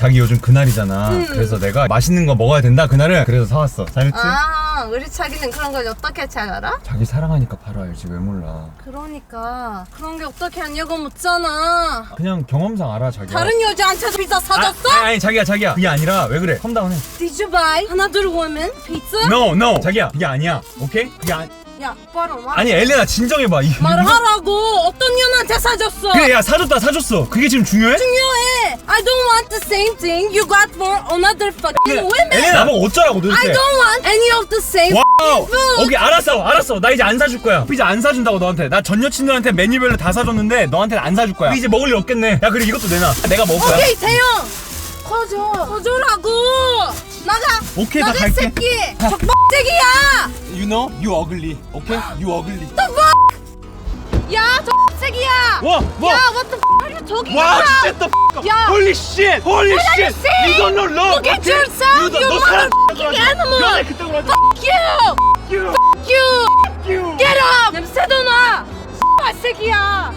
자기 요즘 그날이잖아. 음. 그래서 내가 맛있는 거 먹어야 된다 그날은 그래서 사왔어. 잘했지? 아 우리 자기는 그런 걸 어떻게 잘 알아? 자기 사랑하니까 바로 알지 왜 몰라. 그러니까 그런 게 어떻게 하냐고 묻잖아 그냥 경험상 알아 자기야. 다른 여자한테도 피자 사줬어? 아, 아니, 아니 자기야 자기야 그게 아니라 왜 그래? 컴다운해. Did you buy another woman pizza? No no 자기야 그게 아니야. 오케이? 그게 아니 야 바로 말 아니 엘레나 진정해봐. 이- 말하라고 어떤 년한테 사줬어 그래 야 사줬다 사줬어. 그게 지금 중요해? 중요해 I don't want the same thing you got for another fucking women 나보고 어쩌라고 도대체. I don't want any of the same 와우! food. 오케이 알았어 알았어. 나 이제 안 사줄 거야. 피자 안 사준다고 너한테. 나 전 여친들한테 메뉴별로 다 사줬는데 너한테는 안 사줄 거야. 이제 먹을 일 없겠네. 야 그리고 이것도 내놔. 내가 먹을 거야. 오케이 태영. 커져. 커져라고. 나가. 오케이, 나 나가 갈게. 새끼. 적박새끼야. You know? You ugly. 오케이? You ugly. 야 적박새끼야 와! 와! 야 what the f talking 와! about Shit the f 야. Holy shit! Holy shit! You don't know love! Look at okay? yourself, You you motherfucking animal. 그딴 걸 하지 Fuck you You!